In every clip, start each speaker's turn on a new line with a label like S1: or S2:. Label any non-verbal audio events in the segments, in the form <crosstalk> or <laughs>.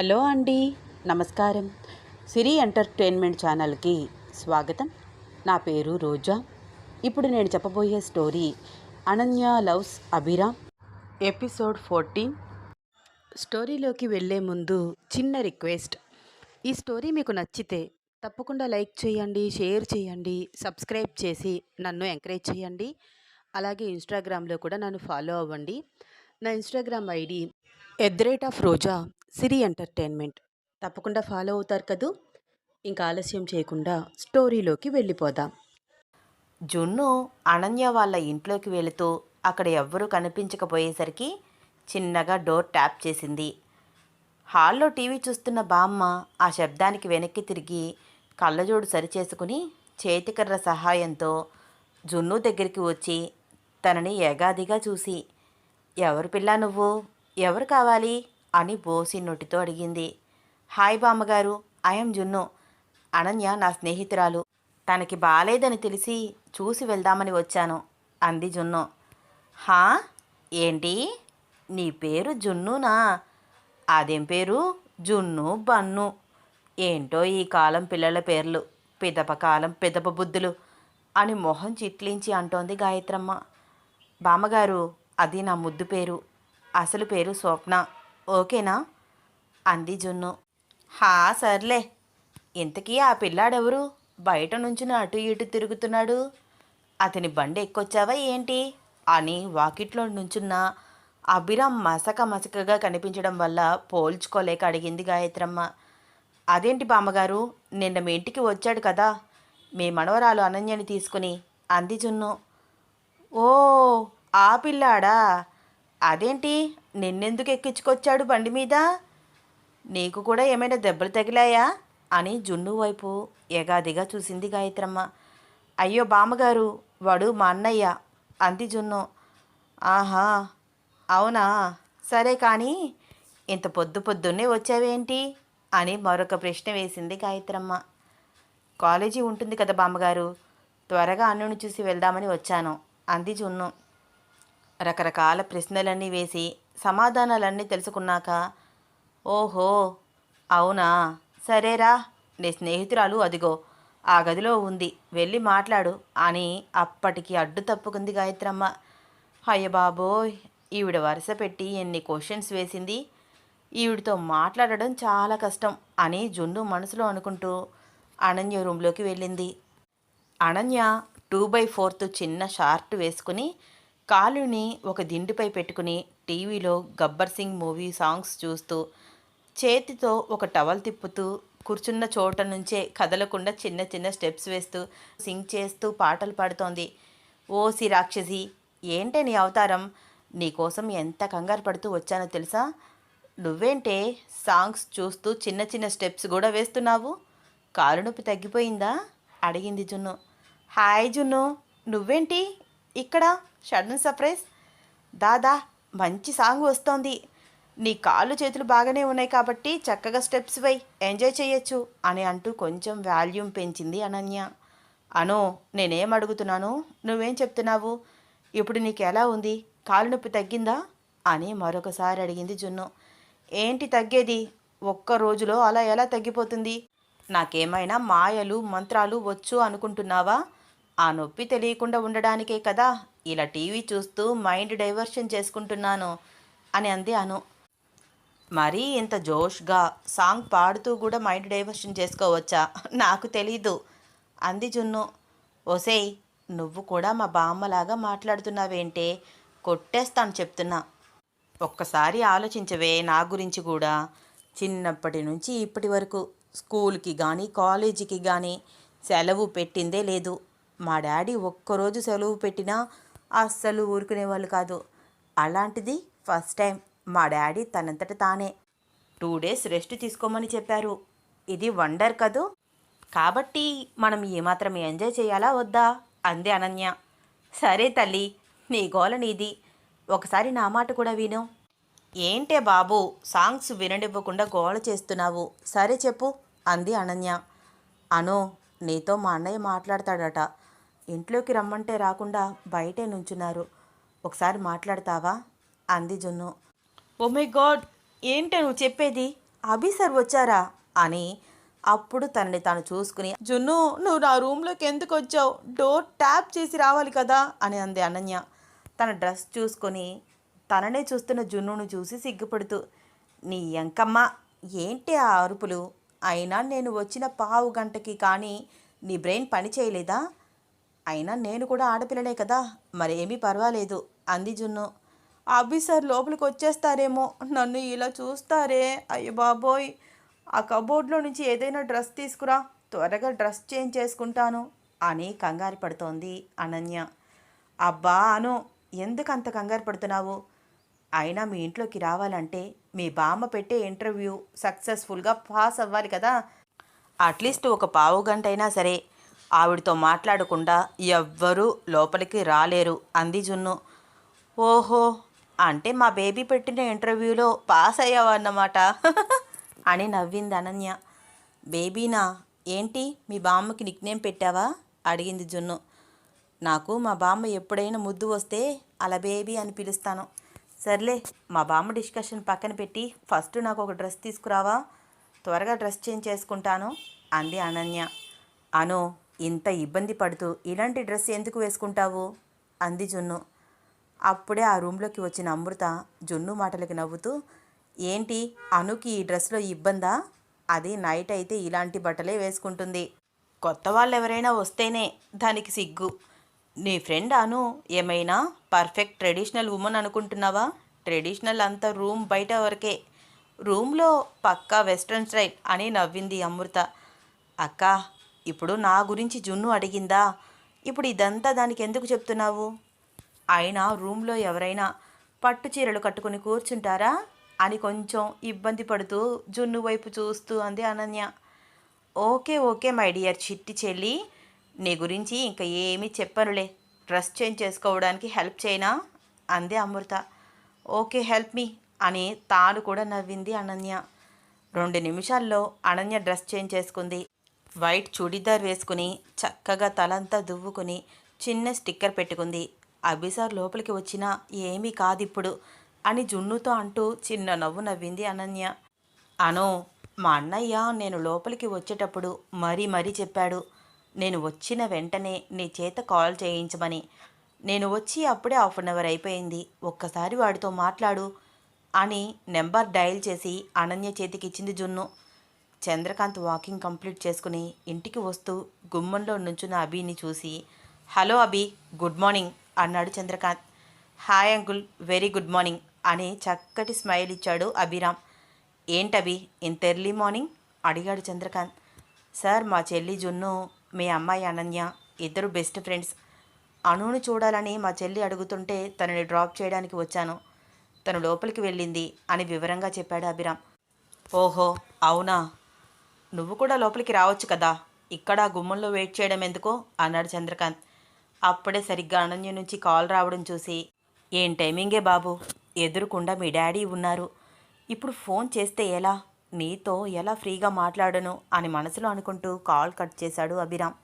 S1: Hello అండి నమస్కారం. సిరి entertainment ఛానల్కి స్వాగతం. నా పేరు రోజా. ఇప్పుడు నేను చెప్పబోయే story Ananya loves Abhiram episode fourteen. స్టోరీలోకి వెళ్ళే ముందు చిన్న రిక్వెస్ట్. ఈ స్టోరీ మీకు నచ్చితే తప్పకుండా లైక్ చేయండి షేర్ చేయండి సబ్స్క్రైబ్ చేసి నన్ను ఎంకరేజ్ చేయండి. అలాగే ఇన్స్టాగ్రామ్లో కూడా నన్ను ఫాలో అవ్వండి. నా Instagram ID at the rate of Roja Siri entertainment. తప్పకుండా ఫాలో అవుతారు కదూ. ఇంకా ఆలస్యం చేయకుండా స్టోరీలోకి వెళ్ళిపోదాం.
S2: జున్ను అనన్య వాళ్ళ ఇంట్లోకి వెళుతూ అక్కడ ఎవ్వరూ కనిపించకపోయేసరికి చిన్నగా డోర్ ట్యాప్ చేసింది. హాల్లో టీవీ చూస్తున్న బామ్మ ఆ శబ్దానికి వెనక్కి తిరిగి కళ్ళజోడు సరిచేసుకుని చేతికర్ర సహాయంతో జున్ను దగ్గరికి వచ్చి తనని ఏగాదిగా చూసి ఎవరు పిల్ల నువ్వు? ఎవరు కావాలి? అని బోసి నొట్టితో అడిగింది. హాయ్ బామ్మగారు ఐఎమ్ జున్ను. అనన్య నా స్నేహితురాలు. తనకి బాలేదని తెలిసి చూసి వెళ్దామని వచ్చాను అంది జున్ను. హా? ఏంటి? నీ పేరు జున్నునా? అదేం పేరు? జున్ను బన్ను. ఏంటో ఈ కాలం పిల్లల పేర్లు పిదప కాలం పిదప బుద్ధులు అని మొహం చిట్లించి అంటోంది గాయత్రమ్మ. బామ్మగారు అది నా ముద్దు పేరు. అసలు పేరు స్వప్న. ఓకేనా? అంది జున్ను. హా సర్లే. ఇంతకీ ఆ పిల్లాడెవరు? బయట నుంచుని అటు ఇటు తిరుగుతున్నాడు. అతని బండి ఎక్కొచ్చావా ఏంటి? అని వాకిట్లో నుంచున్న అభిరామ్ మసక మసకగా కనిపించడం వల్ల పోల్చుకోలేక అడిగింది గాయత్రమ్మ. అదేంటి బామ్మగారు? నిన్న మీ ఇంటికి వచ్చాడు కదా. మీ మనవరాలు అనన్యని తీసుకుని అంది జున్ను. ఓ ఆ పిల్లాడా? అదేంటి? నిన్నెందుకు ఎక్కించుకొచ్చాడు బండి మీద? నీకు కూడా ఏమైనా దెబ్బలు తగిలాయా? అని జున్ను వైపు ఎగాదిగా చూసింది గాయత్రమ్మ. అయ్యో బామ్మగారు వాడు మా అన్నయ్య అంది జున్ను. ఆహా అవునా? సరే కానీ ఇంత పొద్దు పొద్దున్నే వచ్చావేంటి? అని మరొక ప్రశ్న వేసింది గాయత్రమ్మ. కాలేజీ ఉంటుంది కదా బామ్మగారు త్వరగా అన్నును చూసి వెళ్దామని వచ్చాను అంది జున్ను. రకరకాల ప్రశ్నలన్నీ వేసి సమాధానాలన్నీ తెలుసుకున్నాక ఓహో అవునా? సరేరా నీ స్నేహితురాలు అదిగో ఆ గదిలో ఉంది వెళ్ళి మాట్లాడు అని అప్పటికి అడ్డు తప్పుకుంది గాయత్రమ్మ. అయ్యబాబోయ్ ఈవిడ వరుస పెట్టి ఎన్ని క్వశ్చన్స్ వేసింది. ఈవిడితో మాట్లాడడం చాలా కష్టం అని జున్ను మనసులో అనుకుంటూ అనన్య రూమ్లోకి వెళ్ళింది. అనన్య టూ బై ఫోర్త్ చిన్న షార్ట్ వేసుకుని కాలుని ఒక దిండుపై పెట్టుకుని టీవీలో గబ్బర్ సింగ్ మూవీ సాంగ్స్ చూస్తూ చేతితో ఒక టవల్ తిప్పుతూ కూర్చున్న చోట నుంచే కదలకుండా చిన్న చిన్న స్టెప్స్ వేస్తూ సింగ్ చేస్తూ పాటలు పాడుతోంది. ఓసి రాక్షసి ఏంటే నీ అవతారం? నీకోసం ఎంత కంగారు పడుతూ వచ్చానో తెలుసా? నువ్వేంటే సాంగ్స్ చూస్తూ చిన్న చిన్న స్టెప్స్ కూడా వేస్తున్నావు? కాలు నొప్పి తగ్గిపోయిందా? అడిగింది జున్ను. హాయ్ జున్ను నువ్వేంటి ఇక్కడ? Sudden surprise. దాదా మంచి సాంగ్ వస్తోంది. నీ కాళ్ళు చేతులు బాగానే ఉన్నాయి కాబట్టి చక్కగా స్టెప్స్ వై ఎంజాయ్ చేయొచ్చు అని అంటూ కొంచెం వాల్యూమ్ పెంచింది అనన్య. అను నేనేం అడుగుతున్నాను? నువ్వేం చెప్తున్నావు? ఇప్పుడు నీకు ఎలా ఉంది? కాలు నొప్పి తగ్గిందా? అని మరొకసారి అడిగింది జున్ను. ఏంటి తగ్గేది? ఒక్క రోజులో అలా ఎలా తగ్గిపోతుంది? నాకేమైనా మాయలు మంత్రాలు వచ్చు అనుకుంటున్నావా? ఆ నొప్పి తెలియకుండా ఉండడానికే కదా ఇలా టీవీ చూస్తూ మైండ్ డైవర్షన్ చేసుకుంటున్నాను అని అంది అను. మరీ ఇంత జోష్గా సాంగ్ పాడుతూ కూడా మైండ్ డైవర్షన్ చేసుకోవచ్చా? నాకు తెలీదు అంది జున్ను. ఒసేయ్ నువ్వు కూడా మా బామ్మలాగా మాట్లాడుతున్నావేంటే? కొట్టేస్తాను చెప్తున్నా. ఒక్కసారి ఆలోచించవే నా గురించి కూడా. చిన్నప్పటి నుంచి ఇప్పటి వరకు స్కూల్కి కానీ కాలేజీకి కానీ సెలవు పెట్టిందే లేదు. మా డాడీ ఒక్కరోజు సెలవు పెట్టినా అస్సలు ఊరుకునేవాళ్ళు కాదు. అలాంటిది ఫస్ట్ టైం మా డాడీ తనంతట తానే టూ డేస్ రెస్ట్ తీసుకోమని చెప్పారు. ఇది వండర్ కదూ? కాబట్టి మనం ఏమాత్రం ఎంజాయ్ చేయాలా వద్దా? అంది అనన్య. సరే తల్లి నీ గోల నీది. ఒకసారి నా మాట కూడా విను. ఏంటే బాబు సాంగ్స్ విననివ్వకుండా గోల చేస్తున్నావు. సరే చెప్పు అంది అనన్య. అను నీతో మా అన్నయ్య మాట్లాడతాడట. ఇంట్లోకి రమ్మంటే రాకుండా బయటే నుంచున్నారు. ఒకసారి మాట్లాడతావా? అంది జున్ను. ఓ మై గాడ్ ఏంటే నువ్వు చెప్పేది? అభి సార్ వచ్చారా? అని అప్పుడు తనని తాను చూసుకుని జున్ను నువ్వు నా రూమ్లోకి ఎందుకు వచ్చావు? డోర్ ట్యాప్ చేసి రావాలి కదా? అని అంది అనన్య. తన డ్రెస్ చూసుకొని తననే చూస్తున్న జున్నును చూసి సిగ్గుపడుతూ నీ ఎంకమ్మ ఏంటి ఆ అరుపులు? అయినా నేను వచ్చిన పావు గంటకి కానీ నీ బ్రెయిన్ పని చేయలేదా? అయినా నేను కూడా ఆడపిల్లనే కదా. మరేమీ పర్వాలేదు. అంది జున్ను. ఆఫీసర్ సార్ లోపలికి వచ్చేస్తారేమో. నన్ను ఇలా చూస్తారే. అయ్యో బాబోయ్. ఆ కబోర్డ్లో నుంచి ఏదైనా డ్రెస్ తీసుకురా. త్వరగా డ్రెస్ చేంజ్ చేసుకుంటాను అని కంగారు పడుతోంది అనన్య. అబ్బా అను ఎందుకు అంత కంగారు పడుతున్నావు? అయినా మీ ఇంట్లోకి రావాలంటే మీ బామ్మ పెట్టే ఇంటర్వ్యూ సక్సెస్ఫుల్గా పాస్ అవ్వాలి కదా. అట్లీస్ట్ ఒక పావు గంట అయినా సరే. ఆవిడతో మాట్లాడకుండా ఎవ్వరూ లోపలికి రాలేరు. అంది జున్ను. ఓహో అంటే మా బేబీ పెట్టిన ఇంటర్వ్యూలో పాస్ అయ్యావన్నమాట. <laughs> అని నవ్వింది అనన్య. బేబీనా? ఏంటి మీ బామ్మకి నిక్నేమ్ పెట్టావా? అడిగింది జున్ను. నాకు మా బామ్మ ఎప్పుడైనా ముద్దు వస్తే అలా బేబీ అని పిలుస్తాను. సర్లే మా బామ్మ డిస్కషన్ పక్కన పెట్టి ఫస్ట్ నాకు ఒక డ్రెస్ తీసుకురావా? త్వరగా డ్రెస్ చేంజ్ చేసుకుంటాను అంది అనన్య. అను ఇంత ఇబ్బంది పడుతూ ఇలాంటి డ్రెస్ ఎందుకు వేసుకుంటావు? అంది జున్ను. అప్పుడే ఆ రూమ్లోకి వచ్చిన అమృత జున్ను మాటలకి నవ్వుతూ ఏంటి అనుకి ఈ డ్రెస్లో ఇబ్బందా? అది నైట్ అయితే ఇలాంటి బట్టలే వేసుకుంటుంది. కొత్త వాళ్ళు ఎవరైనా వస్తేనే దానికి సిగ్గు. నీ ఫ్రెండ్ అను ఏమైనా పర్ఫెక్ట్ ట్రెడిషనల్ ఉమెన్ అనుకుంటున్నావా? ట్రెడిషనల్ అంతా రూమ్ బయట వరకే. రూమ్లో పక్కా వెస్ట్రన్ స్టైల్ అని నవ్వింది అమృత. అక్క ఇప్పుడు నా గురించి జున్ను అడిగిందా? ఇప్పుడు ఇదంతా దానికి ఎందుకు చెప్తున్నావు? అయినా రూమ్లో ఎవరైనా పట్టు చీరలు కట్టుకుని కూర్చుంటారా? అని కొంచెం ఇబ్బంది పడుతూ జున్ను వైపు చూస్తూ అంది Ananya. Okay okay my dear చిట్టి చెల్లి. నీ గురించి ఇంకా ఏమీ చెప్పనులే. డ్రెస్ చేంజ్ చేసుకోవడానికి హెల్ప్ చేయనా? అంది అమృత. ఓకే హెల్ప్ మీ అని తాను కూడా నవ్వింది అనన్య. రెండు నిమిషాల్లో అనన్య డ్రెస్ చేంజ్ చేసుకుంది. వైట్ చూడీదార్ వేసుకుని చక్కగా తలంతా దువ్వుకుని చిన్న స్టిక్కర్ పెట్టుకుంది. అభిసార్ లోపలికి వచ్చినా ఏమీ కాదిప్పుడు అని జున్నుతో అంటూ చిన్న నవ్వు నవ్వింది అనన్య. అను మా అన్నయ్య నేను లోపలికి వచ్చేటప్పుడు మరీ మరీ చెప్పాడు. నేను వచ్చిన వెంటనే నీ చేత కాల్ చేయించమని. నేను వచ్చి అప్పుడే హాఫ్ అన్ అవర్ అయిపోయింది. ఒక్కసారి వాడితో మాట్లాడు అని నెంబర్ డయల్ చేసి అనన్య చేతికి ఇచ్చింది జున్ను. చంద్రకాంత్ వాకింగ్ కంప్లీట్ చేసుకుని ఇంటికి వస్తూ గుమ్మంలో నుంచున్న అభిని చూసి హలో అభి గుడ్ మార్నింగ్ అన్నాడు Chandrakant. Hi uncle very good morning అని చక్కటి స్మైల్ ఇచ్చాడు అభిరామ్. ఏంటభి ఇంత ఎర్లీ మార్నింగ్? అడిగాడు చంద్రకాంత్. సార్ మా చెల్లి జున్ను మీ అమ్మాయి అనన్య ఇద్దరు బెస్ట్ ఫ్రెండ్స్. అణువును చూడాలని మా చెల్లి అడుగుతుంటే తనని డ్రాప్ చేయడానికి వచ్చాను. తను లోపలికి వెళ్ళింది అని వివరంగా చెప్పాడు అభిరామ్. ఓహో అవునా? నువ్వు కూడా లోపలికి రావచ్చు కదా. ఇక్కడ గుమ్మంలో వెయిట్ చేయడం ఎందుకో? అన్నాడు చంద్రకాంత్. అప్పుడే సరిగ్గా అనన్య నుంచి కాల్ రావడం చూసి ఏం టైమింగే బాబు? ఎదురుకుండా మీ డాడీ ఉన్నారు. ఇప్పుడు ఫోన్ చేస్తే ఎలా? నీతో ఎలా ఫ్రీగా మాట్లాడను? అని మనసులో అనుకుంటూ కాల్ కట్ చేశాడు అభిరామ్.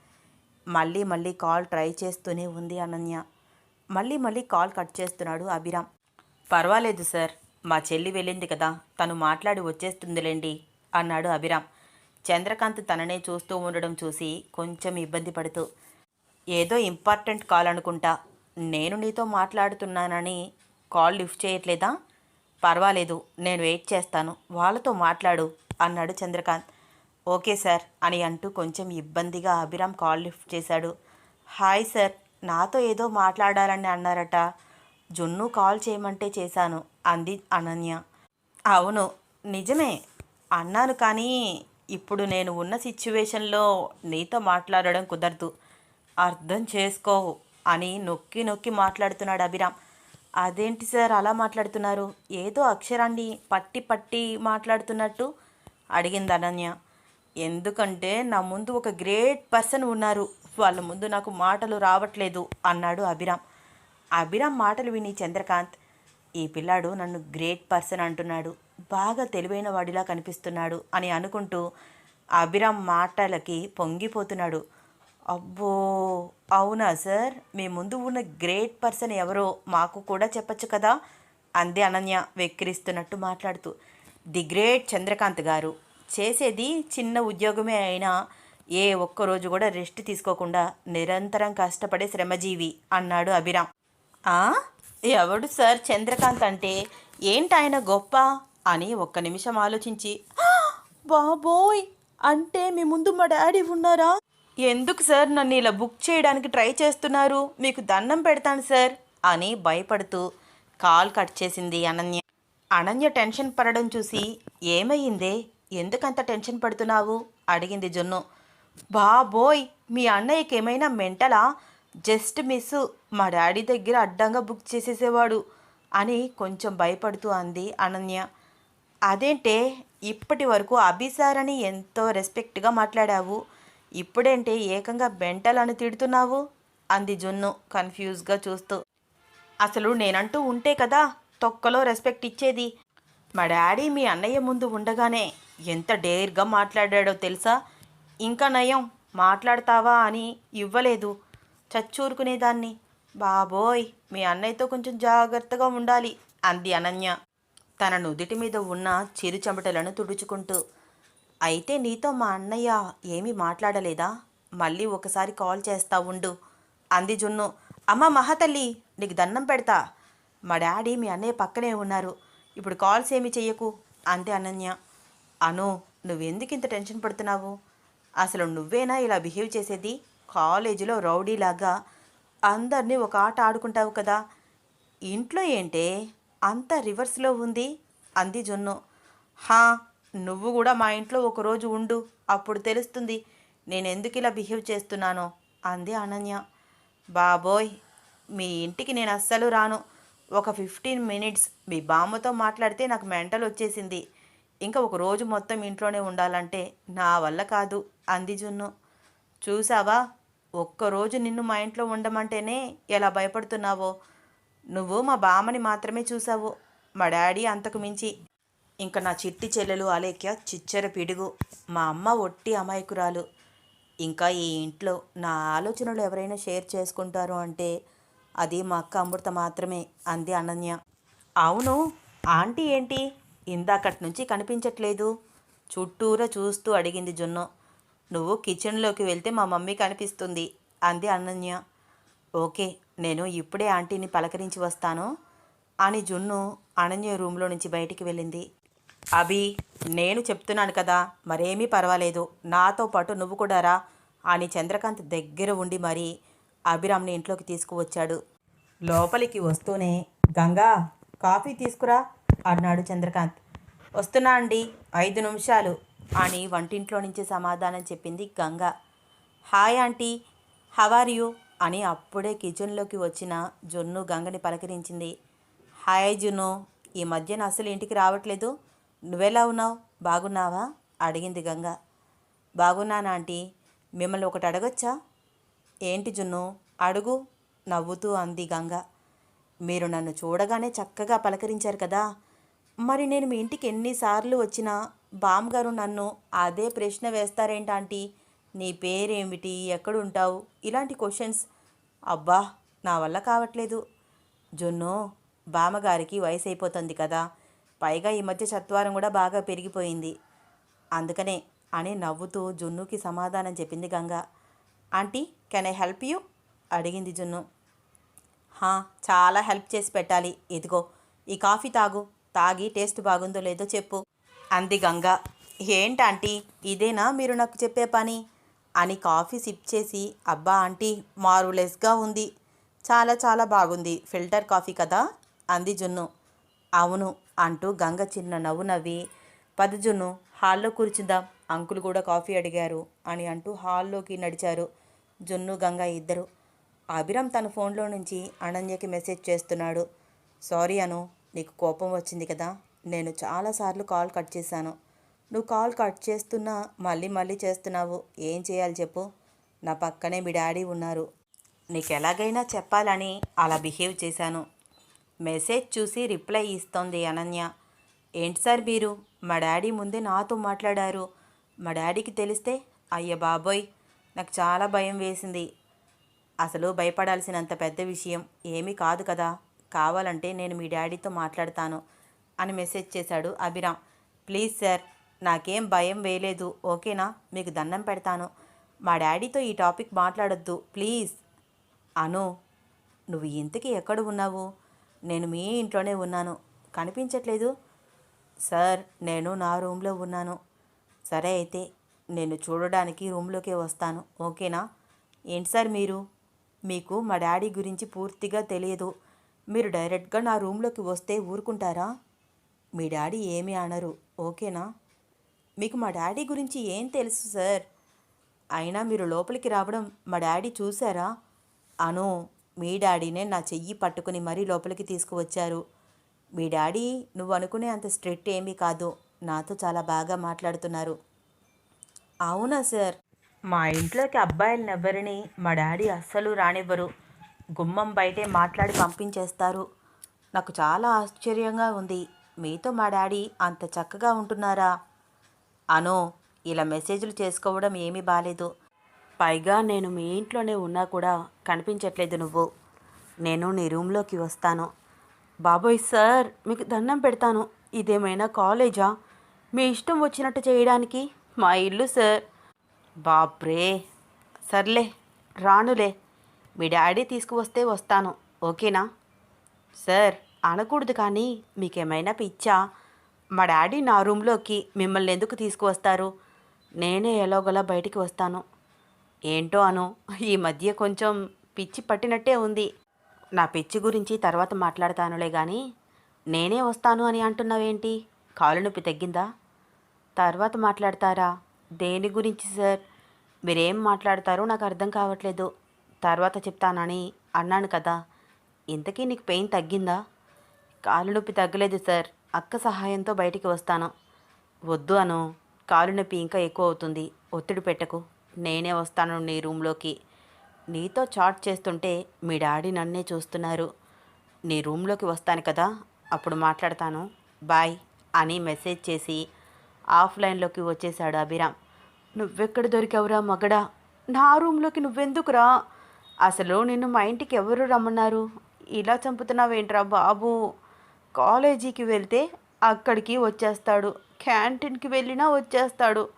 S2: మళ్ళీ మళ్ళీ కాల్ ట్రై చేస్తూనే ఉంది అనన్య. మళ్ళీ మళ్ళీ కాల్ కట్ చేస్తున్నాడు అభిరామ్. పర్వాలేదు సార్. మా చెల్లి వెళ్ళింది కదా. తను మాట్లాడి వచ్చేస్తుందిలేండి అన్నాడు అభిరామ్. చంద్రకాంత్ తననే చూస్తూ ఉండడం చూసి కొంచెం ఇబ్బంది పడుతూ ఏదో ఇంపార్టెంట్ కాల్ అనుకుంటా. నేను నీతో మాట్లాడుతున్నానని కాల్ లిఫ్ట్ చేయట్లేదా? పర్వాలేదు నేను వెయిట్ చేస్తాను. వాళ్ళతో మాట్లాడు అన్నాడు చంద్రకాంత్. ఓకే సార్ అని అంటూ కొంచెం ఇబ్బందిగా అభిరామ్ కాల్ లిఫ్ట్ చేశాడు. హాయ్ సార్ నాతో ఏదో మాట్లాడాలని అన్నారట. జున్ను కాల్ చేయమంటే చేశాను అంది అనన్య. అవును నిజమే అన్నాను కానీ ఇప్పుడు నేను ఉన్న సిచ్యువేషన్లో నీతో మాట్లాడడం కుదరదు. అర్థం చేసుకో అని నొక్కి నొక్కి మాట్లాడుతున్నాడు అభిరామ్. అదేంటి సార్ అలా మాట్లాడుతున్నారు? ఏదో అక్షరాన్ని పట్టి పట్టి మాట్లాడుతున్నట్టు? అడిగింది అనన్య. ఎందుకంటే నా ముందు ఒక గ్రేట్ పర్సన్ ఉన్నారు. వాళ్ళ ముందు నాకు మాటలు రావట్లేదు అన్నాడు అభిరామ్. అభిరామ్ మాటలు విని చంద్రకాంత్ ఈ పిల్లాడు నన్ను గ్రేట్ పర్సన్ అంటున్నాడు. బాగా తెలివైన వాడిలా కనిపిస్తున్నాడు అని అనుకుంటూ అభిరామ్ మాటలకి పొంగిపోతున్నాడు. అబ్బో! అవునా సార్? మీ ముందు ఉన్న గ్రేట్ పర్సన్ ఎవరో మాకు కూడా చెప్పచ్చు కదా? అంది అనన్య వెక్కిరిస్తున్నట్టు మాట్లాడుతూ. ది గ్రేట్ చంద్రకాంత్ గారు చేసేది చిన్న ఉద్యోగమే అయినా ఏ ఒక్క రోజు కూడా రెస్ట్ తీసుకోకుండా నిరంతరం కష్టపడే శ్రమజీవి అన్నాడు అభిరామ్. ఎవడు సార్ చంద్రకాంత్ అంటే? ఏంటి ఆయన గొప్ప? అని ఒక్క నిమిషం ఆలోచించి బాబోయ్! అంటే మీ ముందు మా డాడీ ఉన్నారా? ఎందుకు సార్ నన్ను ఇలా బుక్ చేయడానికి ట్రై చేస్తున్నారు? మీకు దండం పెడతాను సార్ అని భయపడుతూ కాల్ కట్ చేసింది అనన్య. అనన్య టెన్షన్ పడడం చూసి ఏమయ్యిందే? ఎందుకంత టెన్షన్ పడుతున్నావు? అడిగింది జున్ను. బాబోయ్! మీ అన్నయ్యకి ఏమైనా మెంటలా? జస్ట్ మిస్ మా డాడీ దగ్గర అడ్డంగా బుక్ చేసేసేవాడు అని కొంచెం భయపడుతూ అంది అనన్య. అదేంటే ఇప్పటి వరకు అభిసార్ అని ఎంతో రెస్పెక్ట్గా మాట్లాడావు. ఇప్పుడేంటే ఏకంగా బెంటలని తిడుతున్నావు? అంది జున్ను కన్ఫ్యూజ్గా చూస్తూ. అసలు నేనంటూ ఉంటే కదా తొక్కలో రెస్పెక్ట్ ఇచ్చేది. మా డాడీ మీ అన్నయ్య ముందు ఉండగానే ఎంత డేర్గా మాట్లాడాడో తెలుసా? ఇంకా నయం మాట్లాడతావా అని ఇవ్వలేదు. చచ్చూరుకునేదాన్ని. బాబోయ్ మీ అన్నయ్యతో కొంచెం జాగ్రత్తగా ఉండాలి అంది అనన్య. తన నుదిటి మీద ఉన్న చిరు చెమటలను తుడుచుకుంటూ అయితే నీతో మా అన్నయ్య ఏమీ మాట్లాడలేదా? మళ్ళీ ఒకసారి కాల్ చేస్తా ఉండు అంది జున్ను. అమ్మ మహాతల్లి నీకు దండం పెడతా. మా డాడీ మీ అన్నయ్య పక్కనే ఉన్నారు. ఇప్పుడు కాల్స్ ఏమి చెయ్యకు అంతే అనన్య. అను నువ్వెందుకు ఇంత టెన్షన్ పడుతున్నావు? అసలు నువ్వేనా ఇలా బిహేవ్ చేసేది? కాలేజీలో రౌడీలాగా అందరినీ ఒక ఆట ఆడుకుంటావు కదా. ఇంట్లో ఏంటే? అంత రివర్స్లో ఉంది. అంది జొన్ను. హా నువ్వు కూడా మా ఇంట్లో ఒకరోజు ఉండు అప్పుడు తెలుస్తుంది నేను ఎందుకు ఇలా బిహేవ్ చేస్తున్నానో అంది అనన్య. బాబోయ్ మీ ఇంటికి నేను అస్సలు రాను. ఒక ఫిఫ్టీన్ మినిట్స్ మీ బామ్మతో మాట్లాడితే నాకు మెంటల్ వచ్చేసింది. ఇంకా ఒక రోజు మొత్తం ఇంట్లోనే ఉండాలంటే నా వల్ల కాదు అంది జున్ను. చూసావా ఒక్కరోజు నిన్ను మా ఇంట్లో ఉండమంటేనే ఎలా భయపడుతున్నావో? నువ్వు మా బామ్మని మాత్రమే చూసావు. మా డాడీ అంతకు మించి ఇంకా నా చిట్టి చెల్లెలు అలేఖ్య చిచ్చర పిడుగు. మా అమ్మ ఒట్టి అమాయకురాలు. ఇంకా ఈ ఇంట్లో నా ఆలోచనలు ఎవరైనా షేర్ చేసుకుంటారు అంటే అది మా అక్క అమృత మాత్రమే అంది అనన్య. అవును ఆంటీ ఏంటి? ఇందాకటి నుంచి కనిపించట్లేదు. చుట్టూరా చూస్తూ అడిగింది జున్ను. నువ్వు కిచెన్లోకి వెళ్తే మా మమ్మీ కనిపిస్తుంది అంది అనన్య. ఓకే నేను ఇప్పుడే ఆంటీని పలకరించి వస్తాను అని జున్ను అనన్య రూమ్లో నుంచి బయటికి వెళ్ళింది. అభి నేను చెప్తున్నాను కదా మరేమీ పర్వాలేదు. నాతో పాటు నువ్వు కూడా రా అని చంద్రకాంత్ దగ్గర ఉండి మరీ అభిరామ్ని ఇంట్లోకి తీసుకువచ్చాడు. లోపలికి వస్తూనే గంగా కాఫీ తీసుకురా అన్నాడు చంద్రకాంత్. వస్తున్నా అండి ఐదు నిమిషాలు అని వంటింట్లో నుంచి సమాధానం చెప్పింది Ganga. Hi aunty how are you? అని అప్పుడే కిచెన్లోకి వచ్చిన జున్ను గంగని పలకరించింది. హాయ్ జున్ను ఈ మధ్యన అసలు ఇంటికి రావట్లేదు. నువ్వెలా ఉన్నావు? బాగున్నావా? అడిగింది గంగ. బాగున్నానా ఆంటీ. మిమ్మల్ని ఒకటి అడగచ్చా? ఏంటి జున్ను? అడుగు నవ్వుతూ అంది గంగ. మీరు నన్ను చూడగానే చక్కగా పలకరించారు కదా. మరి నేను మీ ఇంటికి ఎన్నిసార్లు వచ్చినా బామ్గారు నన్ను అదే ప్రశ్న వేస్తారేంటాంటీ నీ పేరేమిటి? ఎక్కడుంటావు? ఇలాంటి క్వశ్చన్స్ అబ్బా నా వల్ల కావట్లేదు. జున్ను బామ్మగారికి వయసు అయిపోతుంది కదా. పైగా ఈ మధ్య చత్వారం కూడా బాగా పెరిగిపోయింది. అందుకనే అని నవ్వుతూ జున్నుకి సమాధానం చెప్పింది Ganga. Aunty can I help you అడిగింది జున్ను. హా చాలా హెల్ప్ చేసి పెట్టాలి. ఇదిగో ఈ కాఫీ తాగు. తాగి టేస్ట్ బాగుందో లేదో చెప్పు. అంది గంగ. ఏంటాంటీ ఇదేనా మీరు నాకు చెప్పే పని? అని కాఫీ సిప్ చేసి అబ్బా ఆంటీ మారులెస్గా ఉంది. చాలా చాలా బాగుంది. ఫిల్టర్ కాఫీ కదా? అంది జున్ను. అవును అంటూ గంగ చిన్న నవ్వు నవ్వి పది జున్ను హాల్లో కూర్చుందాం. అంకుల్ కూడా కాఫీ అడిగారు అని అంటూ హాల్లోకి నడిచారు జున్ను గంగ ఇద్దరు. అభిరామ్ తన ఫోన్లో నుంచి అనన్యకి మెసేజ్ చేస్తున్నాడు. సారీ అను నీకు కోపం వచ్చింది కదా? నేను చాలాసార్లు కాల్ కట్ చేశాను. నువ్వు కాల్ కట్ చేస్తున్నా మళ్ళీ మళ్ళీ చేస్తున్నావు. ఏం చేయాలి చెప్పు. నా పక్కనే మీ డాడీ ఉన్నారు. నీకు ఎలాగైనా చెప్పాలని అలా బిహేవ్ చేశాను. మెసేజ్ చూసి రిప్లై ఇస్తోంది అనన్య. ఏంటి సార్ మీరు? మా డాడీ ముందే నాతో మాట్లాడారు. మా డాడీకి తెలిస్తే అయ్య బాబోయ్ నాకు చాలా భయం వేసింది. అసలు భయపడాల్సినంత పెద్ద విషయం ఏమీ కాదు కదా. కావాలంటే నేను మీ డాడీతో మాట్లాడతాను అని మెసేజ్ చేశాడు అభిరామ్. ప్లీజ్ సార్ నాకేం భయం వేయలేదు ఓకేనా? మీకు దండం పెడతాను. మా డాడీతో ఈ టాపిక్ మాట్లాడొద్దు ప్లీజ్. అను నువ్వు ఇంతకీ ఎక్కడ ఉన్నావు? నేను మీ ఇంట్లోనే ఉన్నాను. కనిపించట్లేదు? సార్ నేను నా రూమ్లో ఉన్నాను. సరే అయితే నేను చూడడానికి రూమ్లోకే వస్తాను ఓకేనా? ఏంటి సార్ మీరు? మీకు మా డాడీ గురించి పూర్తిగా తెలియదు. మీరు డైరెక్ట్గా నా రూమ్లోకి వస్తే ఊరుకుంటారా? మీ డాడీ ఏమీ అనరు ఓకేనా? మీకు మా డాడీ గురించి ఏం తెలుసు సార్? అయినా మీరు లోపలికి రావడం మా డాడీ చూసారా అను మీ డాడీనే నా చెయ్యి పట్టుకుని మరీ లోపలికి తీసుకువచ్చారు. మీ డాడీ నువ్వు అనుకునే అంత స్ట్రిక్ట్ ఏమీ కాదు. నాతో చాలా బాగా మాట్లాడుతున్నారు. అవునా సార్? మా ఇంట్లోకి అబ్బాయిలనెవ్వరిని మా డాడీ అస్సలు రానివ్వరు. గుమ్మం బయటే మాట్లాడి పంపించేస్తారు. నాకు చాలా ఆశ్చర్యంగా ఉంది. మీతో మా డాడీ అంత చక్కగా ఉంటున్నారా? అను ఇలా మెసేజ్లు చేసుకోవడం ఏమీ బాలేదు.
S1: పైగా నేను మీ ఇంట్లోనే ఉన్నా కూడా కనిపించట్లేదు నువ్వు. నేను నీ రూమ్లోకి వస్తాను. బాబోయ్ సార్ మీకు దండం పెడతాను. ఇదేమైనా కాలేజా? మీ ఇష్టం వచ్చినట్టు చేయడానికి? మా ఇల్లు సార్.
S2: బాబ్రే.
S1: సర్లే రానులే. మీ డాడీ తీసుకువస్తే వస్తాను. ఓకేనా? సార్ అనకూడదు కానీ మీకేమైనా పిచ్చా? మా డాడీ నా రూమ్లోకి మిమ్మల్ని ఎందుకు తీసుకువస్తారు? నేనే ఎలాగోలా బయటికి వస్తాను. ఏంటో అను ఈ మధ్య కొంచెం పిచ్చి పట్టినట్టే ఉంది. నా పిచ్చి గురించి తర్వాత మాట్లాడతానులే కానీ నేనే వస్తాను అని అంటున్నావేంటి? కాలు నొప్పి తగ్గిందా? తర్వాత మాట్లాడతారా? దేని గురించి సార్? మీరేం మాట్లాడతారో నాకు అర్థం కావట్లేదు. తర్వాత చెప్తానని అన్నాను కదా. ఇంతకీ నీకు పెయిన్ తగ్గిందా? కాలు నొప్పి తగ్గలేదు సార్. అక్క సహాయంతో బయటికి వస్తాను. వద్దు అను. కాలు నొప్పి ఇంకా ఎక్కువ అవుతుంది. ఒత్తిడి పెట్టకు. నేనే వస్తాను నీ రూమ్లోకి. నీతో చాట్ చేస్తుంటే మీ డాడీ నన్నే చూస్తున్నారు. నీ రూమ్లోకి వస్తాను కదా? అప్పుడు మాట్లాడతాను. బాయ్ అని మెసేజ్ చేసి ఆఫ్లైన్లోకి వచ్చేశాడు అభిరామ్. నువ్వెక్కడ దొరికావురా మగడా? నా రూమ్లోకి నువ్వెందుకురా? అసలు నిన్ను మా ఇంటికి ఎవరు రమ్మన్నారు? ఇలా చంపుతున్నావేంట్రా బాబు? కాలేజీకి వెళ్తే అక్కడికి వచ్చేస్తాడు. క్యాంటీన్కి వెళ్ళినా వచ్చేస్తాడు.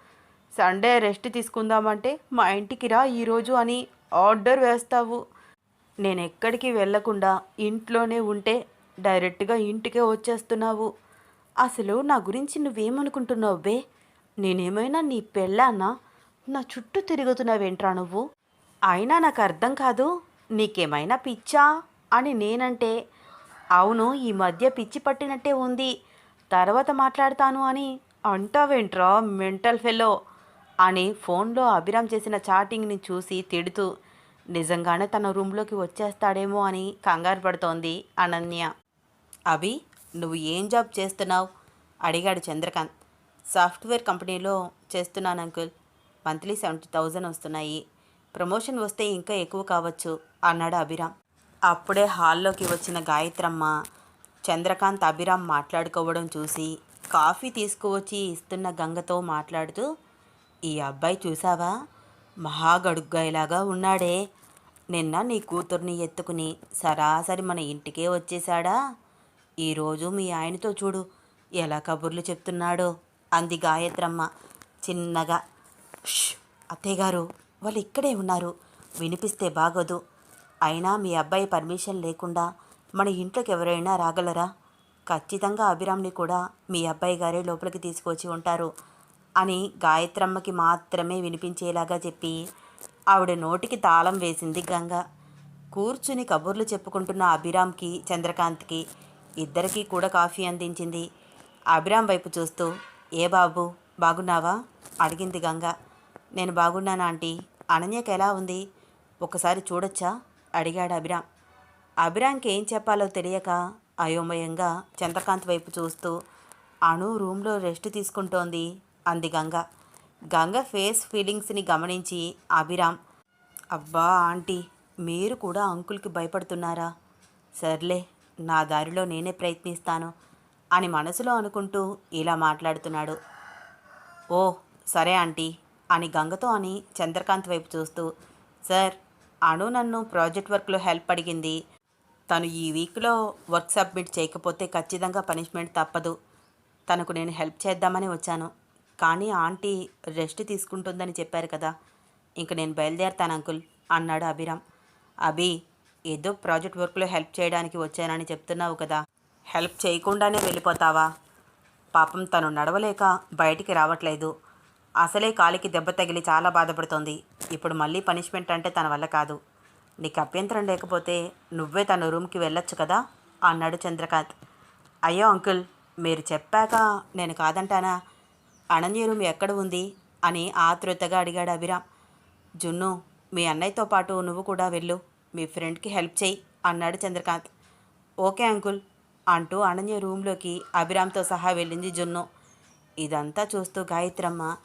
S1: సండే రెస్ట్ తీసుకుందామంటే మా ఇంటికి రా ఈరోజు అని ఆర్డర్ వేస్తావు. నేను ఎక్కడికి వెళ్ళకుండా ఇంట్లోనే ఉంటే డైరెక్ట్గా ఇంటికే వచ్చేస్తున్నావు. అసలు నా గురించి నువ్వేమనుకుంటున్నావు బే? నేనేమైనా నీ పెళ్ళానా? నా చుట్టూ తిరుగుతున్నావేంట్రా నువ్వు? అయినా నాకు అర్థం కాదు. నీకేమైనా పిచ్చా? అని నేనంటే అవును ఈ మధ్య పిచ్చి పట్టినట్టే ఉంది. తర్వాత మాట్లాడతాను అని అంటావేంట్రా మెంటల్ ఫెలో? అని ఫోన్లో అభిరామ్ చేసిన చాటింగ్ని చూసి తిడుతూ నిజంగానే తన రూమ్లోకి వచ్చేస్తాడేమో అని కంగారు పడుతోంది అనన్య. అభి నువ్వు ఏం జాబ్ చేస్తున్నావు? అడిగాడు చంద్రకాంత్. సాఫ్ట్వేర్ కంపెనీలో చేస్తున్నాను అంకుల్. మంత్లీ సెవెంటీ థౌజండ్ వస్తున్నాయి. ప్రమోషన్ వస్తే ఇంకా ఎక్కువ కావచ్చు అన్నాడు అభిరామ్. అప్పుడే హాల్లోకి వచ్చిన గాయత్రమ్మ చంద్రకాంత్ అభిరామ్ మాట్లాడుకోవడం చూసి కాఫీ తీసుకువచ్చి ఇస్తున్న గంగతో మాట్లాడుతూ ఈ అబ్బాయి చూసావా? మహాగడుగ్గాయిలాగా ఉన్నాడే. నిన్న నీ కూతుర్ని ఎత్తుకుని సరాసరి మన ఇంటికే వచ్చేశాడా? ఈరోజు మీ ఆయనతో చూడు ఎలా కబుర్లు చెప్తున్నాడో అంది గాయత్రమ్మ చిన్నగా. "ష్, అత్తయ్య గారు వాళ్ళు ఇక్కడే ఉన్నారు. వినిపిస్తే బాగోదు. అయినా మీ అబ్బాయి పర్మిషన్ లేకుండా మన ఇంట్లోకి ఎవరైనా రాగలరా? ఖచ్చితంగా అభిరామ్ని కూడా మీ అబ్బాయి గారే లోపలికి తీసుకొచ్చి ఉంటారు అని గాయత్రమ్మకి మాత్రమే వినిపించేలాగా చెప్పి ఆవిడ నోటికి తాళం వేసింది గంగ. కూర్చుని కబుర్లు చెప్పుకుంటున్న అభిరామ్కి చంద్రకాంత్కి ఇద్దరికీ కూడా కాఫీ అందించింది. అభిరామ్ వైపు చూస్తూ ఏ బాబు బాగున్నావా? అడిగింది గంగ. నేను బాగున్నాను ఆంటీ? అనన్యకి ఎలా ఉంది? ఒకసారి చూడొచ్చా? అడిగాడు అభిరామ్. అభిరామ్కి ఏం చెప్పాలో తెలియక అయోమయంగా చంద్రకాంత్ వైపు చూస్తూ అను రూమ్లో రెస్ట్ తీసుకుంటోంది అంది గంగ. గంగ ఫేస్ ఫీలింగ్స్ని గమనించి అభిరామ్ అబ్బా ఆంటీ మీరు కూడా అంకుల్కి భయపడుతున్నారా? సర్లే నా దారిలో నేనే ప్రయత్నిస్తాను అని మనసులో అనుకుంటూ ఇలా మాట్లాడుతున్నాడు. ఓ సరే ఆంటీ అని గంగతో అని చంద్రకాంత్ వైపు చూస్తూ సార్ అను నన్ను ప్రాజెక్ట్ వర్క్లో హెల్ప్ అడిగింది. తను ఈ వీక్లో వర్క్ సబ్మిట్ చేయకపోతే ఖచ్చితంగా పనిష్మెంట్ తప్పదు.
S2: తనకు నేను హెల్ప్ చేద్దామని వచ్చాను. కానీ ఆంటీ రెస్ట్ తీసుకుంటుందని చెప్పారు కదా. ఇంక నేను బయలుదేరుతాను అంకుల్ అన్నాడు అభిరామ్. అభి ఏదో ప్రాజెక్ట్ వర్క్లో హెల్ప్ చేయడానికి వచ్చానని చెప్తున్నావు కదా. హెల్ప్ చేయకుండానే వెళ్ళిపోతావా? పాపం తను నడవలేక బయటికి రావట్లేదు. అసలే కాలికి దెబ్బ తగిలి చాలా బాధపడుతోంది. ఇప్పుడు మళ్ళీ పనిష్మెంట్ అంటే తన వల్ల కాదు. నీకు అభ్యంతరం లేకపోతే నువ్వే తన రూమ్కి వెళ్ళొచ్చు కదా? అన్నాడు చంద్రకాంత్. అయ్యో అంకుల్ మీరు చెప్పాక నేను కాదంటానా? అనన్య రూమ్ ఎక్కడ ఉంది? అని ఆతృతగా అడిగాడు అభిరామ్. జున్ను మీ అన్నయ్యతో పాటు నువ్వు కూడా వెళ్ళు. మీ ఫ్రెండ్కి హెల్ప్ చేయి అన్నాడు చంద్రకాంత్. ఓకే అంకుల్ అంటూ అనన్య రూమ్లోకి అభిరామ్తో సహా వెళ్ళింది జున్ను. ఇదంతా చూస్తూ గాయత్రమ్మ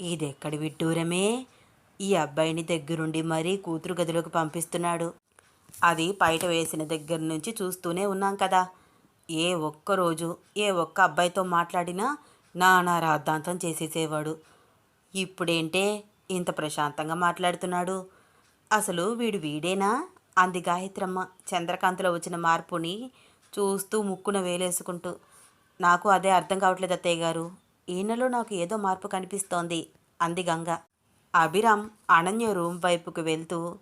S2: ఇదెక్కడి విడ్డూరమే? ఈ అబ్బాయిని దగ్గరుండి మరీ కూతురు గదిలోకి పంపిస్తున్నాడు. అది బయట వేసిన దగ్గర నుంచి చూస్తూనే ఉన్నాం కదా. ఏ ఒక్క రోజు ఏ ఒక్క అబ్బాయితో మాట్లాడినా నానా రాద్ధాంతం చేసేసేవాడు. ఇప్పుడేంటే ఇంత ప్రశాంతంగా మాట్లాడుతున్నాడు. అసలు వీడు వీడేనా? అంది గాయత్రమ్మ చంద్రకాంత్లో వచ్చిన మార్పుని చూస్తూ ముక్కున వేలేసుకుంటూ. నాకు అదే అర్థం కావట్లేదు అత్తయ్య గారు. ఈయనలో నాకు ఏదో మార్పు కనిపిస్తోంది. అంది గంగ. అభిరామ్ అనన్య రూమ్ వైపుకు వెళ్తూ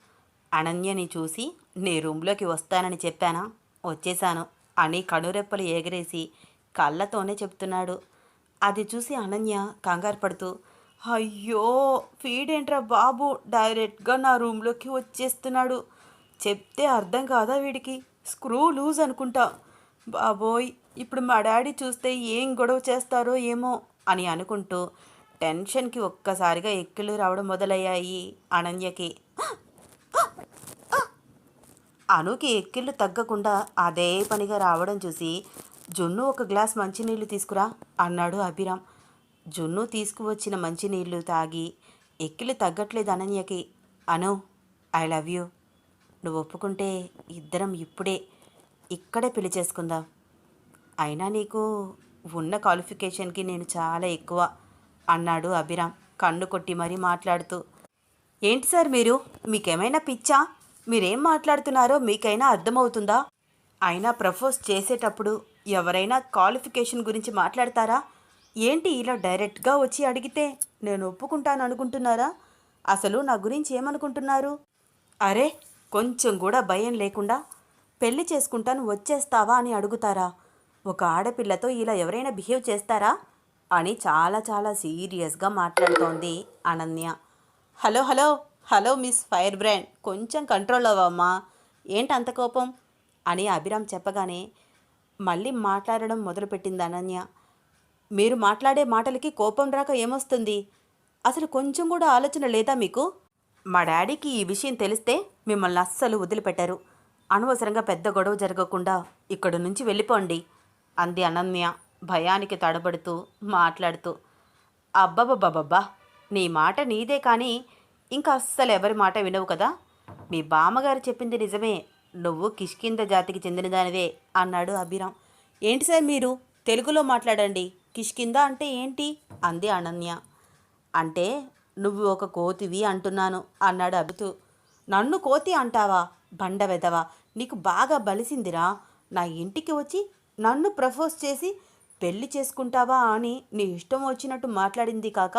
S2: అనన్యని చూసి నీ రూమ్లోకి వస్తానని చెప్పానా? వచ్చేశాను. అని కనురెప్పలు ఎగరేసి కళ్ళతోనే చెప్తున్నాడు. అది చూసి అనన్య కంగారు పడుతూ అయ్యో ఫీడేంట్రా బాబు? డైరెక్ట్గా నా రూమ్లోకి వచ్చేస్తున్నాడు. చెప్తే అర్థం కాదా వీడికి? స్క్రూ లూజ్ అనుకుంటా. బాబోయ్ ఇప్పుడు మా డాడీ చూస్తే ఏం గొడవ చేస్తారో ఏమో. అని అనుకుంటూ టెన్షన్కి ఒక్కసారిగా ఎక్కిళ్ళు రావడం మొదలయ్యాయి అనన్యకి. అనుకి ఎక్కిళ్ళు తగ్గకుండా అదే పనిగా రావడం చూసి జున్ను ఒక గ్లాస్ మంచినీళ్ళు తీసుకురా అన్నాడు అభిరామ్. జున్ను తీసుకువచ్చిన మంచినీళ్ళు తాగి ఎక్కిళ్ళు తగ్గట్లేదు అనన్యకి. Anu I love you. నువ్వు ఒప్పుకుంటే ఇద్దరం ఇప్పుడే ఇక్కడే పెళ్ళి చేసుకుందాం. అయినా నీకు ఉన్న క్వాలిఫికేషన్కి నేను చాలా ఎక్కువ అన్నాడు అభిరామ్ కన్ను కొట్టి మరీ మాట్లాడుతూ. ఏంటి సార్ మీరు? మీకేమైనా పిచ్చా? మీరేం మాట్లాడుతున్నారో మీకైనా అర్థమవుతుందా? అయినా ప్రపోజ్ చేసేటప్పుడు ఎవరైనా క్వాలిఫికేషన్ గురించి మాట్లాడతారా? ఏంటి ఇలా డైరెక్ట్గా వచ్చి అడిగితే నేను ఒప్పుకుంటాను అనుకుంటున్నారా? అసలు నా గురించి ఏమనుకుంటున్నారు? అరే కొంచెం కూడా భయం లేకుండా పెళ్ళి చేసుకుంటాను వచ్చేస్తావా అని అడుగుతారా? ఒక ఆడపిల్లతో ఇలా ఎవరైనా బిహేవ్ చేస్తారా? అని చాలా చాలా సీరియస్గా మాట్లాడుతోంది Ananya. Hello hello hello miss fire brand కొంచెం కంట్రోల్ అవ్వమ్మా. ఏంటి అంత కోపం? అని అభిరామ్ చెప్పగానే మళ్ళీ మాట్లాడడం మొదలుపెట్టింది అనన్య. మీరు మాట్లాడే మాటలకి కోపం రాక ఏమొస్తుంది? అసలు కొంచెం కూడా ఆలోచన లేదా మీకు? మా డాడీకి ఈ విషయం తెలిస్తే మిమ్మల్ని అస్సలు వదిలిపెట్టారు. అనవసరంగా పెద్ద గొడవ జరగకుండా ఇక్కడ నుంచి వెళ్ళిపోండి. అంది అనన్య భయానికి తడబడుతూ మాట్లాడుతూ అబ్బబ్బబ్బబ్బా నీ మాట నీదే కానీ ఇంకా అస్సలు ఎవరి మాట వినవు కదా? మీ బామ్మగారు చెప్పింది నిజమే. నువ్వు కిష్కింద జాతికి చెందినదానివే అన్నాడు అభిరామ్. ఏంటి సార్ మీరు? తెలుగులో మాట్లాడండి. కిష్కింద అంటే ఏంటి? అంది అనన్య. అంటే నువ్వు ఒక కోతివి అంటున్నాను అన్నాడు అభితు. నన్ను కోతి అంటావా? బండ వెదవా? నీకు బాగా బలిసిందిరా. నా ఇంటికి వచ్చి నన్ను ప్రపోజ్ చేసి పెళ్ళి చేసుకుంటావా అని నీ ఇష్టం వచ్చినట్టు మాట్లాడింది కాక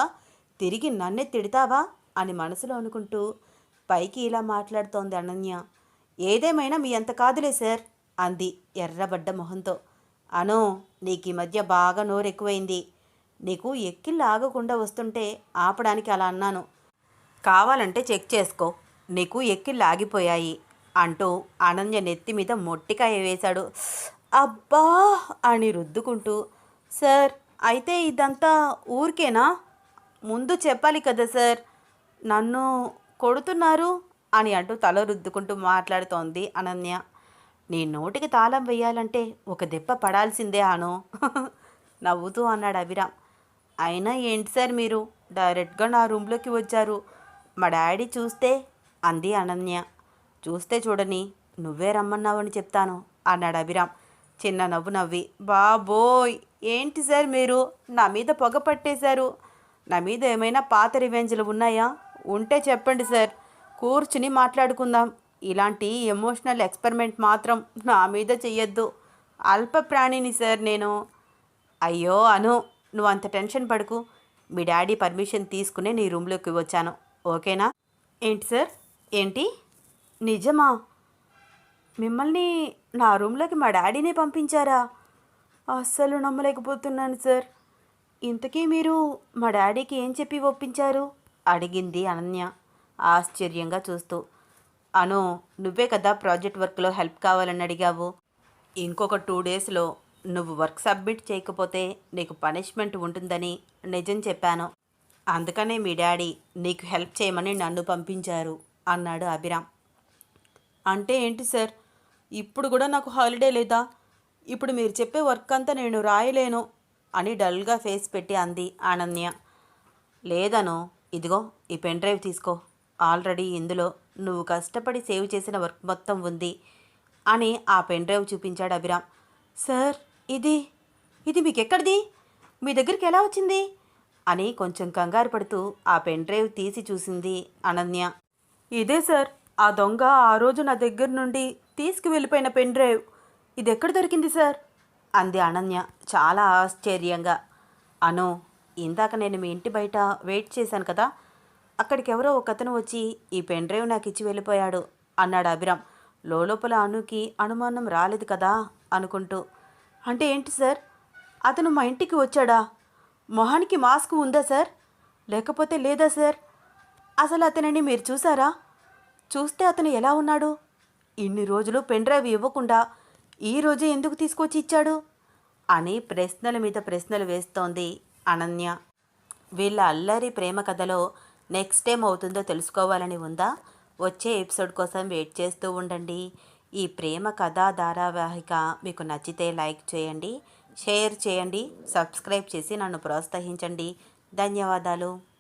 S2: తిరిగి నన్నే తిడతావా? అని మనసులో అనుకుంటూ పైకి ఇలా మాట్లాడుతోంది అనన్య. ఏదేమైనా మీ అంత కాదులే సార్ అంది ఎర్రబడ్డ మొహంతో. అను నీకు ఈ మధ్య బాగా నోరెక్కువైంది. నీకు ఎక్కిళ్ళు ఆగకుండా వస్తుంటే ఆపడానికి అలా అన్నాను. కావాలంటే చెక్ చేసుకో. నీకు ఎక్కిళ్ళు ఆగిపోయాయి అంటూ అనన్య నెత్తి మీద మొట్టికాయ వేశాడు. అబ్బా అని రుద్దుకుంటూ సార్ అయితే ఇదంతా ఊరికేనా? ముందు చెప్పాలి కదా సార్ నన్ను కొడుతున్నారు అని అంటూ తల రుద్దుకుంటూ మాట్లాడుతోంది అనన్య. నీ నోటికి తాళం వేయాలంటే ఒక దెబ్బ పడాల్సిందే అను <laughs> నవ్వుతూ అన్నాడు అభిరామ్. అయినా ఏంటి సార్ మీరు? డైరెక్ట్గా నా రూమ్లోకి వచ్చారు. మా డాడీ చూస్తే అంది అనన్య. చూస్తే చూడని నువ్వే రమ్మన్నావని చెప్తాను అన్నాడు అభిరామ్. చిన్న నవ్వు నవ్వి బాబోయ్ ఏంటి సార్ మీరు? నా మీద పొగ పట్టేశారు. నా మీద ఏమైనా పాత రివెంజ్లు ఉన్నాయా? ఉంటే చెప్పండి సార్. కూర్చుని మాట్లాడుకుందాం. ఇలాంటి ఎమోషనల్ ఎక్స్పెరిమెంట్ మాత్రం నా మీద చెయ్యొద్దు. అల్ప ప్రాణిని సార్ నేను. అయ్యో అను నువ్వు అంత టెన్షన్ పడుకు. మీ డాడీ పర్మిషన్ తీసుకునే నీ రూమ్లోకి వచ్చాను. ఓకేనా? ఏంటి సార్? ఏంటి? నిజమా? మిమ్మల్ని నా రూమ్లోకి మా డాడీనే పంపించారా? అస్సలు నమ్మలేకపోతున్నాను సార్. ఇంతకీ మీరు మా డాడీకి ఏం చెప్పి ఒప్పించారు? అడిగింది అనన్య ఆశ్చర్యంగా చూస్తూ. అను నువ్వే కదా ప్రాజెక్ట్ వర్క్లో హెల్ప్ కావాలని అడిగావు. ఇంకొక టూ డేస్లో నువ్వు వర్క్ సబ్మిట్ చేయకపోతే నీకు పనిష్మెంట్ ఉంటుందని నిజం చెప్పాను. అందుకనే మీ డాడీ నీకు హెల్ప్ చేయమని నన్ను పంపించారు అన్నాడు అభిరామ్. అంటే ఏంటి సార్? ఇప్పుడు కూడా నాకు హాలిడే లేదా? ఇప్పుడు మీరు చెప్పే వర్క్ అంతా నేను రాయలేను అని డల్గా ఫేస్ పెట్టి అంది అనన్య. లేదను ఇదిగో ఈ పెన్ డ్రైవ్ తీసుకో. ఆల్రెడీ ఇందులో నువ్వు కష్టపడి సేవ్ చేసిన వర్క్ మొత్తం ఉంది అని ఆ పెన్ డ్రైవ్ చూపించాడు అభిరామ్. సార్ ఇది ఇది మీకు ఎక్కడిది మీ దగ్గరికి ఎలా వచ్చింది? అని కొంచెం కంగారు పడుతూ ఆ పెన్ డ్రైవ్ తీసి చూసింది అనన్య. ఇదే సార్ ఆ దొంగ ఆ రోజు నా దగ్గర నుండి తీసుకువెళ్ళిపోయిన పెన్ డ్రైవ్. ఇది ఎక్కడ దొరికింది సార్? అంది అనన్య చాలా ఆశ్చర్యంగా. అను ఇందాక నేను మీ ఇంటి బయట వెయిట్ చేశాను కదా. అక్కడికి ఎవరో ఒక అతను వచ్చి ఈ పెన్ డ్రైవ్ నాకు ఇచ్చి వెళ్ళిపోయాడు అన్నాడు అభిరామ్. లోపల అనుకి అనుమానం రాలేదు కదా అనుకుంటూ. అంటే ఏంటి సార్? అతను మా ఇంటికి వచ్చాడా? మొహానికి మాస్క్ ఉందా సార్? లేకపోతే లేదా సార్? అసలు అతనిని మీరు చూసారా? చూస్తే అతను ఎలా ఉన్నాడు? ఇన్ని రోజులు పెన్ డ్రైవ్ ఇవ్వకుండా ఈ ఎందుకు తీసుకొచ్చి ఇచ్చాడు? అని ప్రశ్నల మీద ప్రశ్నలు వేస్తోంది అనన్య. వీళ్ళ అల్లరి ప్రేమ కథలో నెక్స్ట్ టైం అవుతుందో తెలుసుకోవాలని ఉందా? వచ్చే ఎపిసోడ్ కోసం వెయిట్ చేస్తూ ఉండండి. ఈ ప్రేమ కథా ధారావాహిక మీకు నచ్చితే లైక్ చేయండి షేర్ చేయండి సబ్స్క్రైబ్ చేసి నన్ను ప్రోత్సహించండి. ధన్యవాదాలు.